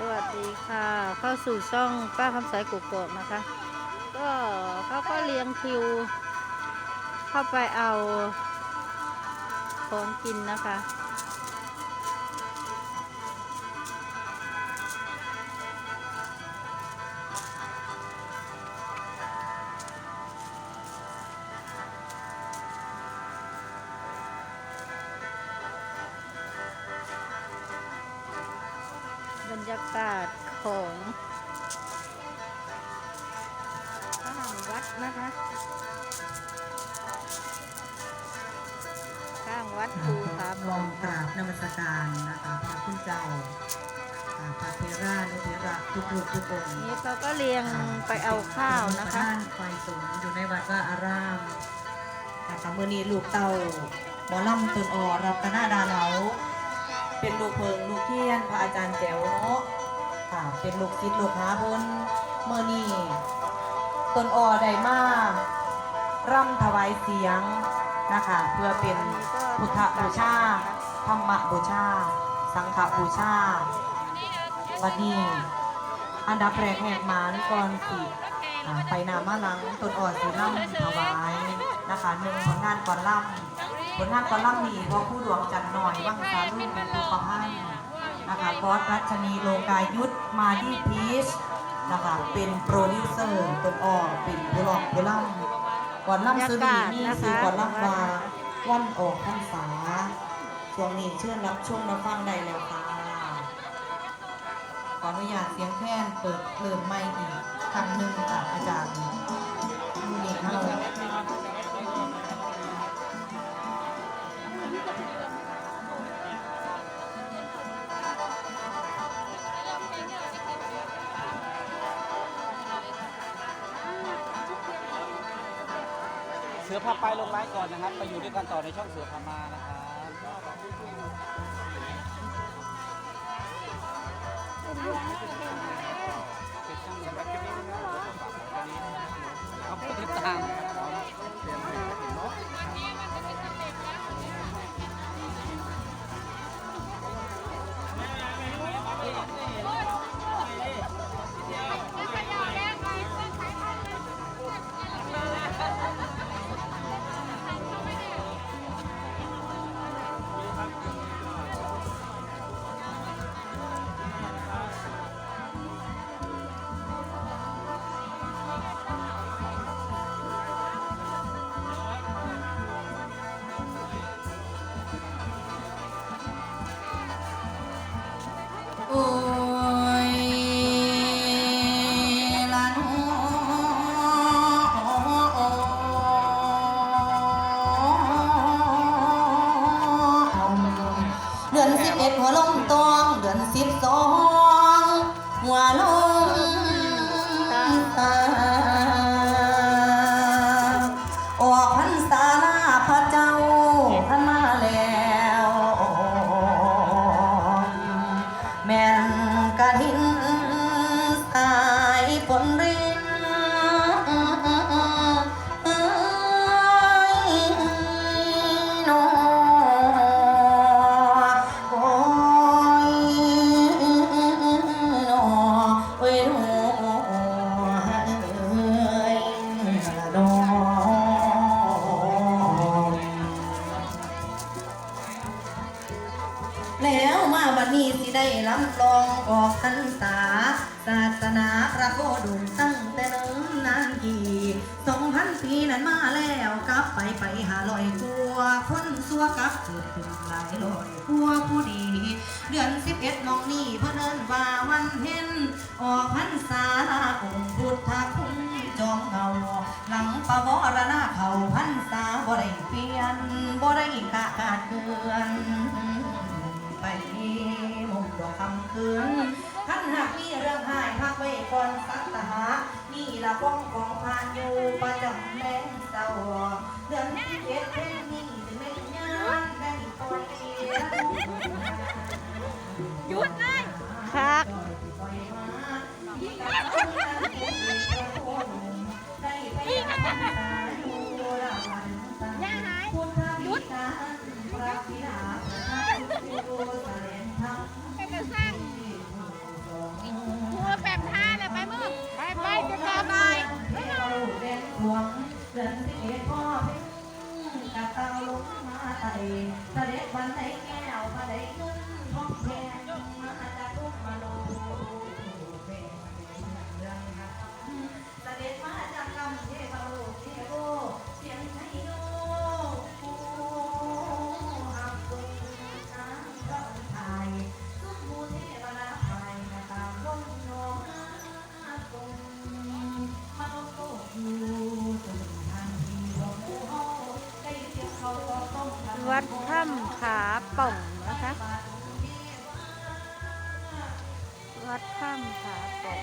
สวัสดีค่ะ เข้าสู่ช่องป้าคำสายกุกกอกนะคะ ก็เขาก็เลี้ยงคิว เข้าไปเอาของกินนะคะากาศของข้างวัดนะคะข้างวัดภูผาลปอองงกราบนมัสการนะคะพระคุณเจ้าอ่าพระเทรานุเทระทุกรูปทุกองค์นี่เขาก็เรียงไปเอาข้าวนะคะท่านไฟสูงอยู่ในวัดว่าอารามนะคะมือนี้ลูกเต่าหมอลำตนออรับกนาดาเหลาเป็นลูกเพิงลูกเทียนพระอาจารย์แจ๋วเนาะ ค่ะ เป็นลูกศิษย์ลูกหาเพิ่นเมื่อนี้ตนออได้มาร่ำถวายเสียงนะคะ เพื่อเป็นพุทธบูชาธรรมบูชา สังฆบูชาวันนี้อันดับแรกแหกหมานก่อนสิอ่าไปนามาลังต้นอ่อนสีล่ำถวายนะคะหนึ่งผลงานก่อนล่ำผลงานก่อนล่ำนี่พอผู้ดวงจันทร์หน่อยว่างสาลุ่มเป็นผู้ประพันธ์ นะคะบอสรัชนีโลกายุทธมาดีพีชนะคะเป็นโปรดิวเซอร์ต้นอ่อนเป็นผู้ร้องผู้ล่ำก่อนล่ำซื้อนี่นี่คือก่อนล่ำว่าวันออกพรรษาช่วงนี้เชิญรับชมรับฟังได้แล้วค่ะขออนุญาตเสียงแค้นเปิดเริ่มไม่อีกครั้งหนึ่งค่ะอาจารย์มือนี้เรา เสือพาไปลงไลน์ก่อนนะครับ ไปอยู่ด้วยกันต่อในช่องเสือพามานะครับ ดือนสิบเอ็ดหัวลงตองเดือนสิบสองหัวลงตาออกพรรษาลาพระเจ้าท่านมาแล้ว นี้สิได้ลำลองออกพรรษา ศาสนาพระโคดุมตั้งแต่เนิ่นนานกี่สองพันปีนั้นมาแล้วกลับไปไปหาลอยกลัวคนสัวกลับเกิดขึ้นหลายลอยกลัวผู้ดี เดือนสิบเอ็ดมองนี่เพื่อเดินว่าวันเพ็ญออกพรรษาองค์พุทธคุณจอมเงาหลังปะวรณาเขาพรรษาบ่ได้เปลี่ยนบ่ได้กะกาดเดือน ไปมุมดอกคำคืนท่านหากมีเรื่องหายพักไว้ก่อนสักตานี่ละป้องของพานอยู่ประจำแรงเศร้าเดือนที่เจ็ดเพลงนี้ถึงในงานาป่องนะคะ วัดถ้ำผาป่อง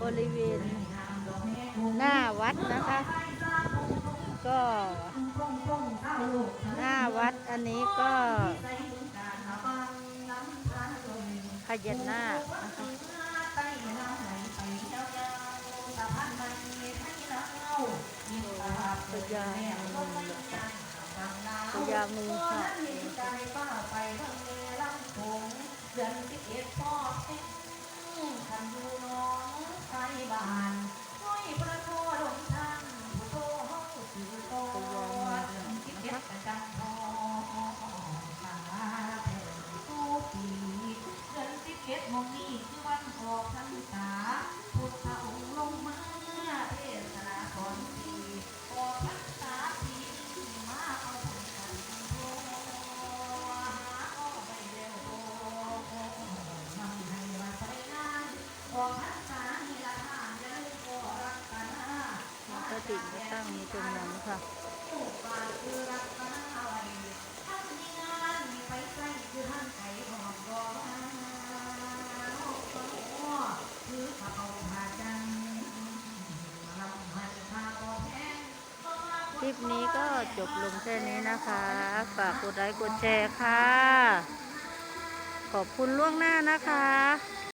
บริเวณ หน้าวัดนะคะ ก็ หน้าวัดอันนี้ก็พญานาคพญาพญางูค่ะ เดือนสิบเอ็ดพ่อสิ้นขันดูน้องไทยบ้านห้อยพระโคลงทางผู้โตห้องสื่อโตคิดเอ็ดกันจังทองมาแผ่นตู้ปีเดือนสิบเอ็ดมองนี้คือวันออกพรรษา ก็ติดมตั้งตรงนั้นค่ะคลิปนี้ก็จบลงแค่นี้นะคะ ฝากกดไลค์กดแชร์ค่ะ ขอบคุณล่วงหน้านะคะ